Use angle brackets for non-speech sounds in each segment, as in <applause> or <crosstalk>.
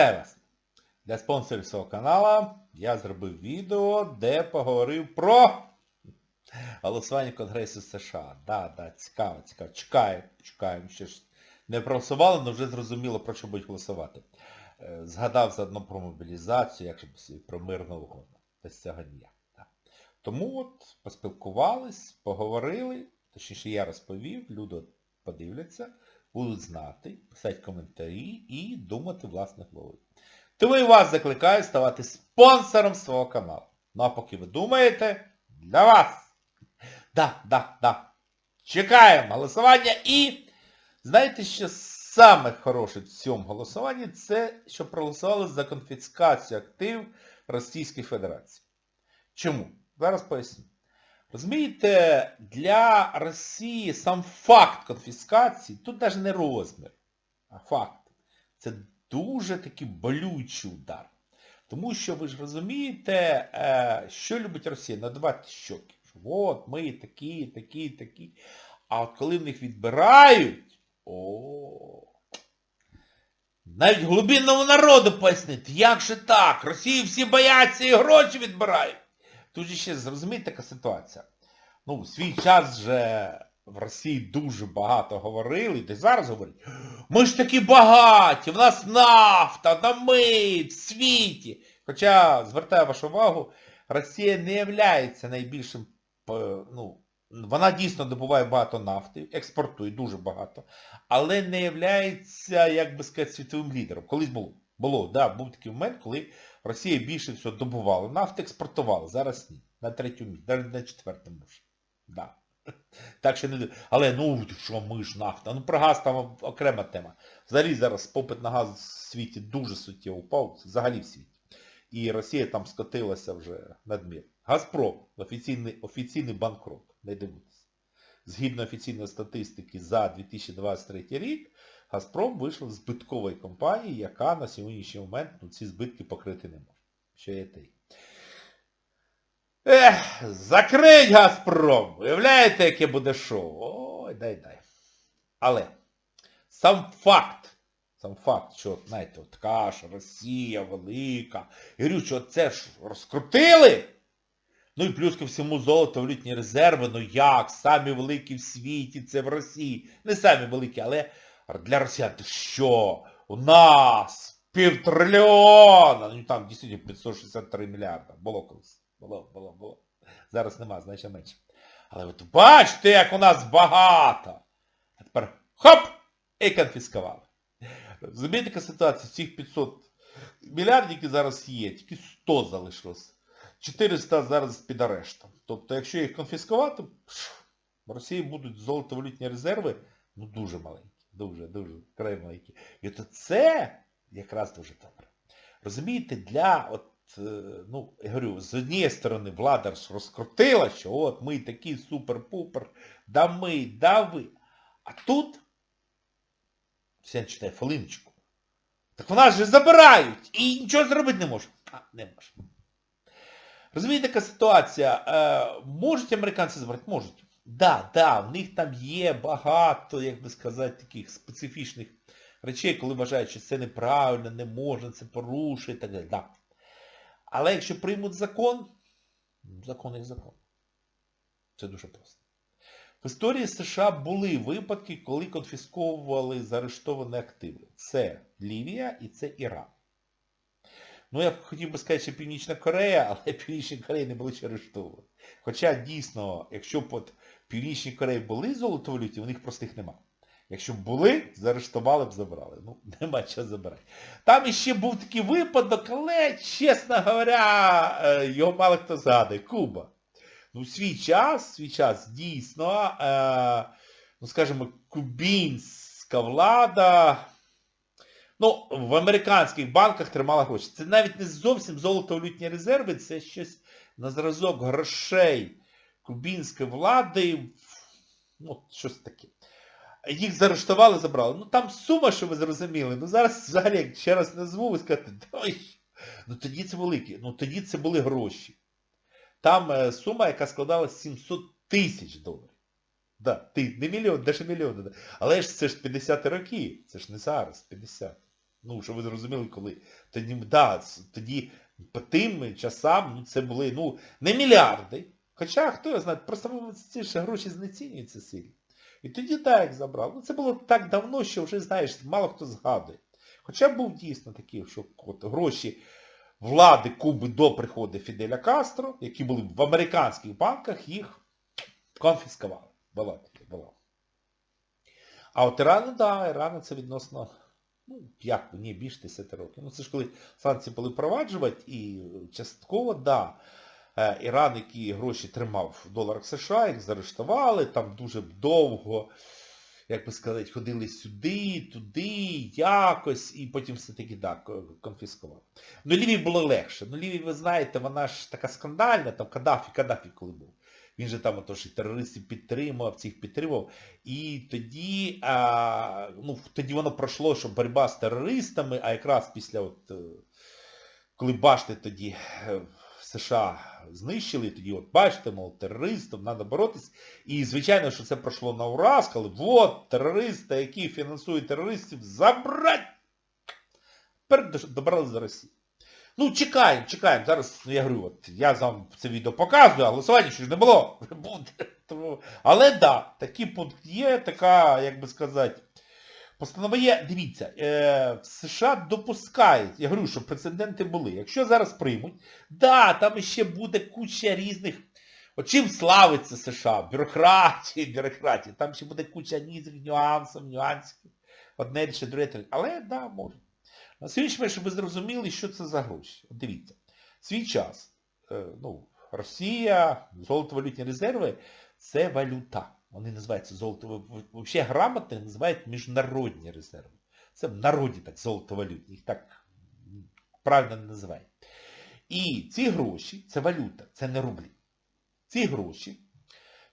Вітаю вас! Для спонсорів свого каналу я зробив відео, де поговорив про голосування Конгресу США. Да, да, цікаво, цікаво. Чекаю, чекаємо. Ще ж не проголосували, але вже зрозуміло, про що будуть голосувати. Е, Згадав заодно про мобілізацію, як же про мирну угоду. Без цього ніяк. Да. Тому от поспілкувались, поговорили, точніше я розповів, люди подивляться, будуть знати, писати коментарі і думати власне головою. Тому і вас закликаю ставати спонсором свого каналу. Ну а поки ви думаєте, для вас. Да, да, да. Чекаємо голосування і знаєте, що саме хороше в цьому голосуванні, це що проголосували за конфіскацію активів Російської Федерації. Чому? Зараз поясню. Розумієте, для Росії сам факт конфіскації, тут навіть не розмір, а факт. Це дуже такий болючий удар. Тому що ви ж розумієте, е, що любить Росія? Надавати щоки. От ми такі, такі, такі. А от коли в них відбирають, о, навіть глибинному народу пояснити, як же так? Росії всі бояться і гроші відбирають. Тут же ще зрозумієте така ситуація. Ну, в свій час же в Росії дуже багато говорили, де зараз говорять, ми ж такі багаті, в нас нафта, да ми в світі. Хоча, звертаю вашу увагу, Росія не є найбільшим, е, ну, вона дійсно добуває багато нафти, експортує дуже багато, але не є, як би сказати, світовим лідером. Колись було. Було, да, був такий момент, коли Росія більше всього добувала нафти, експортувала. Зараз ні. На третьому місці, навіть на четвертому може. Да. Так що не... Але ну що ми ж нафта. Ну про газ там окрема тема. Взагалі зараз попит на газ в світі дуже суттєво впав, взагалі в світі. І Росія там скотилася вже надмір. Газпром, офіційний, офіційний банкрот, не дивитися. Згідно офіційної статистики за 2023 рік, Газпром вийшов з збиткової компанії, яка на сьогоднішній момент ну, ці збитки покрити не може. Що є те. Ех, закрить Газпром! Уявляєте, яке буде шоу? Ой, дай дай. Але сам факт, сам факт, що, знаєте, от ж Росія велика. Я говорю, що це ж розкрутили. Ну і плюс ко всьому золото, валютні резерви, ну як, самі великі в світі, це в Росії. Не самі великі, але для росіян, ти що? У нас півтрильйона, ну там дійсно 563 мільярда. Було колись. Було, було, було. Зараз нема, значить менше. Але от бачите, як у нас багато. А тепер хоп! І конфіскували. Яка ситуація? Цих 500 мільярдів, які зараз є, тільки 100 залишилось. 400 зараз під арештом. Тобто, якщо їх конфіскувати, в Росії будуть золотовалютні резерви, ну дуже маленькі. Дуже, дуже край маленькі. І от це якраз дуже добре. Розумієте, для от ну, я говорю, з однієї сторони влада ж розкрутила, що от ми такі супер-пупер, да ми, да ви. А тут, все читає Фалиночку, так вона ж забирають і нічого зробити не може. А, не може. Розумієте, така ситуація. Е, можуть американці забрати? Можуть. Да, да, в них там є багато, як би сказати, таких специфічних речей, коли вважають, що це неправильно, не можна, це порушує і так далі. Да. Але якщо приймуть закон, закон як закон. Це дуже просто. В історії США були випадки, коли конфісковували заарештовані активи. Це Лівія і це Іран. Ну, я б хотів би сказати, що Північна Корея, але <laughs> Північні Кореї не були ще арештовані. Хоча дійсно, якщо б от Північні Кореї були золотовалюті, у них просто їх нема. Якщо б були, заарештували б, забрали. Ну, <laughs> нема чого забирати. Там іще був такий випадок, але, чесно говоря, е, його мало хто згадує. Куба. Ну, свій час, свій час, дійсно, е, ну, скажімо, кубінська влада, ну, в американських банках тримала гроші. Це навіть не зовсім золотовалютні резерви, це щось на зразок грошей кубінської влади, ну, щось таке. Їх заарештували, забрали. Ну там сума, що ви зрозуміли. Ну зараз взагалі, як ще раз назву, ви скажете, ой, ну тоді це великі, ну тоді це були гроші. Там е, сума, яка складала 700 тисяч доларів. Да, ти, не мільйон, навіть мільйон. Да. Але ж це ж 50 роки, це ж не зараз, 50. Ну, щоб ви зрозуміли, коли. Тоді, да, тоді по тим часам ну, це були ну, не мільярди. Хоча, хто його знає, просто ці ж гроші знецінюються сильно. І тоді так забрав. Ну це було так давно, що вже, знаєш, мало хто згадує. Хоча був дійсно такий, що от, гроші влади Куби до приходу Фіделя Кастро, які були в американських банках, їх конфіскували. Була таке, була. А от Іран, да, Іран це відносно, ну, як, ні, більше 10 років. Ну це ж коли санкції були впроваджувати, і частково, да, е, Іран, який гроші тримав в доларах США, їх заарештували, там дуже довго, як би сказати, ходили сюди, туди, якось, і потім все-таки так, конфіскували. Ну Лівії було легше. Ну Лівії, ви знаєте, вона ж така скандальна, там Каддафі, Каддафі коли був. Він же там отож і терористів підтримував, цих підтримував. І тоді, а, ну, тоді воно пройшло, що боротьба з терористами, а якраз після от, е, коли бачите тоді е, США знищили, тоді от бачите, мов терористам, треба боротись. І звичайно, що це пройшло на ураз, коли от терористи, які фінансують терористів, забрать! Тепер добрались до Росії. Ну, чекаємо, чекаємо. Зараз, ну я говорю, от я вам це відео показую, а голосування ще ж не було. <laughs> Але да, такий пункт є, така, як би сказати, постанова. Дивіться, е, в США допускають, я говорю, що прецеденти були. Якщо зараз приймуть, да, там ще буде куча різних. От чим славиться США? Бюрократії, бюрократії. Там ще буде куча різних нюансів, нюансів. Одне ріше, друге, третє. Але да, може. На сьогоднішній момент, щоб ви зрозуміли, що це за гроші. От дивіться, свій час, е, ну, Росія, золотовалютні резерви, це валюта. Вони називаються золото. Взагалі грамотно називають міжнародні резерви. Це в народі так золотовалютні, їх так правильно не називають. І ці гроші, це валюта, це не рублі. Ці гроші,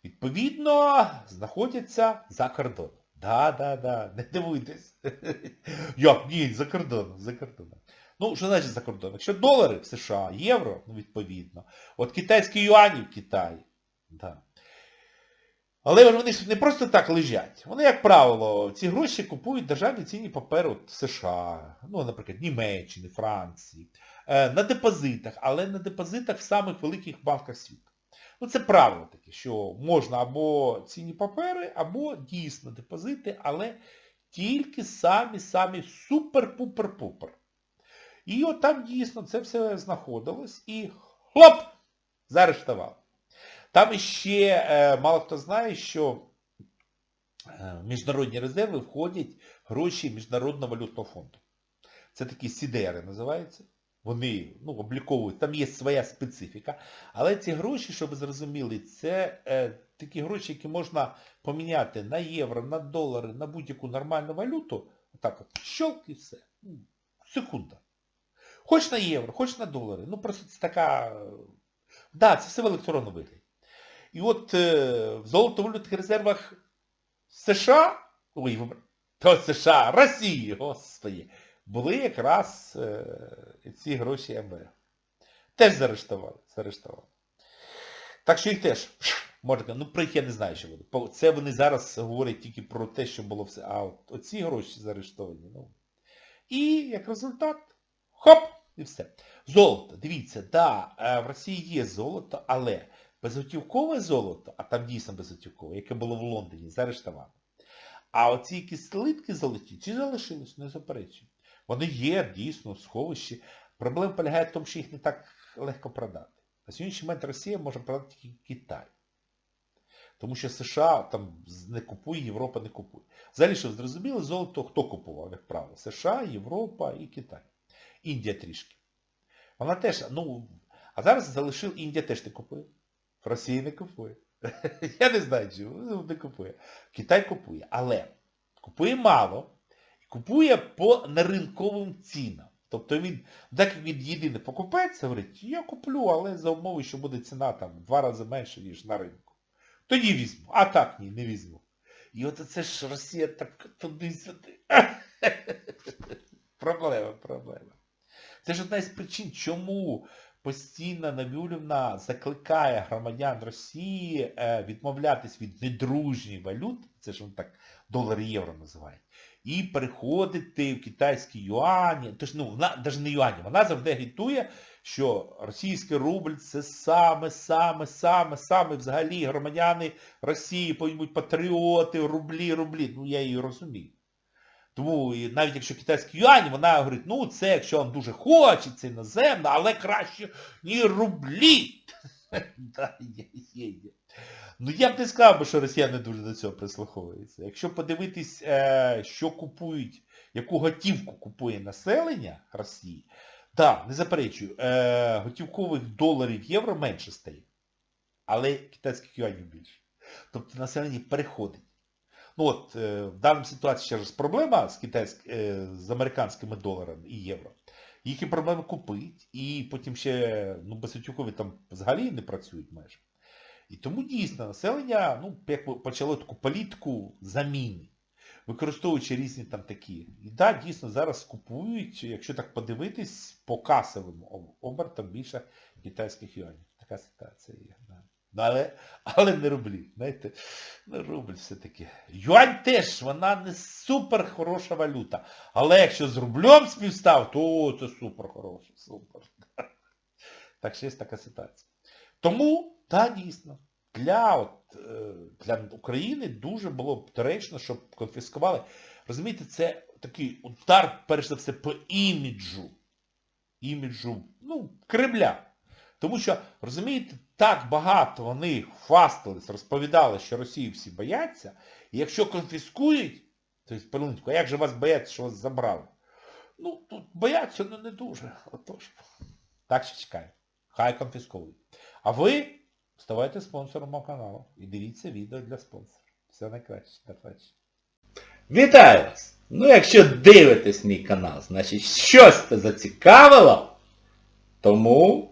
відповідно, знаходяться за кордоном. Да, да, да, не дивуйтесь. <laughs> Як? Ні, за кордоном, за кордоном. Ну, що значить за кордоном? Якщо долари в США, євро, ну відповідно. От китайські юані в Китаї. Да. Але вони ж не просто так лежать. Вони, як правило, ці гроші купують державні цінні папери от США, ну, наприклад, Німеччини, Франції, е, на депозитах, але на депозитах в самих великих банках світу. Ну, це правило таке, що можна або цінні папери, або дійсно депозити, але тільки самі-самі супер-пупер-пупер. І от там дійсно це все знаходилось і хлоп! Заарештували. Там іще е, мало хто знає, що е, в міжнародні резерви входять гроші Міжнародного валютного фонду. Це такі сідери називаються. Вони ну, обліковують, там є своя специфіка. Але ці гроші, щоб ви зрозуміли, це е, такі гроші, які можна поміняти на євро, на долари, на будь-яку нормальну валюту. Отак от, щелк і все. Ну, Секунда. Хоч на євро, хоч на долари. Ну просто це така... Так, да, це все в електронному вигляді. І от е, в золотовалютних резервах США, ой, то США, Росії, господи, були якраз е, ці гроші МВФ. Теж заарештували. заарештували. Так що їх теж, можна, ну про їх я не знаю, що буде. Це вони зараз говорять тільки про те, що було все. А от оці гроші заарештовані. Ну. І як результат, хоп, і все. Золото, дивіться, да, е, в Росії є золото, але безготівкове золото, а там дійсно безготівкове, яке було в Лондоні, заарештовано. А оці якісь слитки золоті, чи залишились, не заперечую. Вони є дійсно сховищі. Проблема полягає в тому, що їх не так легко продати. На сьогоднішній момент Росія може продати тільки Китай. Тому що США там не купує, Європа не купує. Взагалі, щоб зрозуміло, золото хто купував, як правило? США, Європа і Китай. Індія трішки. Вона теж, ну, а зараз залишив, Індія теж не купує. В Росії не купує. <laughs> Я не знаю чому, не купує. Китай купує. Але купує мало. Купує по неринковим цінам. Тобто він, так як він єдиний покупець, говорить, я куплю, але за умови, що буде ціна там в два рази менше, ніж на ринку. Тоді візьму. А так ні, не візьму. І от це ж Росія так туди-сюди. <laughs> проблема, проблема. Це ж одна із причин, чому постійно Навюлівна закликає громадян Росії е, відмовлятись від недружньої валют, це ж він так долар євро називає, і переходити в китайські юані. Тож, ну, вона навіть не юані, вона завжди агітує, що російський рубль це саме, саме, саме, саме взагалі громадяни Росії бути патріоти, рублі, рублі. Ну я її розумію. Тому і навіть якщо китайський юань, вона говорить, ну це якщо вам дуже хочеться іноземно, але краще ні рублі. <laughs> Ну я б не сказав би, що росіяни дуже до цього прислуховуються. Якщо подивитись, е, що купують, яку готівку купує населення Росії, так, не заперечую, е, готівкових доларів євро менше стає. Але китайських юанів більше. Тобто населення переходить. Ну от, е, в даній ситуації ще раз проблема з китайськ... е, з американськими доларами і євро. Їхні проблеми купить, і потім ще, ну, безготівкові там взагалі не працюють майже. І тому дійсно населення, ну, як почало таку політику заміни, використовуючи різні там такі. І так, дійсно, зараз купують, якщо так подивитись, по касовим обертам більше китайських юанів. Така ситуація є. Але, але не рублі, знаєте, ну рубль все-таки. Юань теж, вона не супер хороша валюта. Але якщо з рублем співстав, то це супер хороша, <laughs> супер. Так що є така ситуація. Тому, так, дійсно, для, от, е, для України дуже було б доречно, щоб конфіскували. Розумієте, це такий удар, перш за все, по іміджу. Іміджу, ну, Кремля. Тому що, розумієте, так багато вони хвастались, розповідали, що Росію всі бояться, і якщо конфіскують, то есть, Павленко, а як же вас бояться, що вас забрали? Ну, тут бояться, ну не дуже. Отож. Так що чекаю. Хай конфісковують. А ви ставайте спонсором мого каналу і дивіться відео для спонсорів. Все найкраще. Побачення. Вітаю вас! Ну якщо дивитесь мій канал, значить щось це зацікавило, тому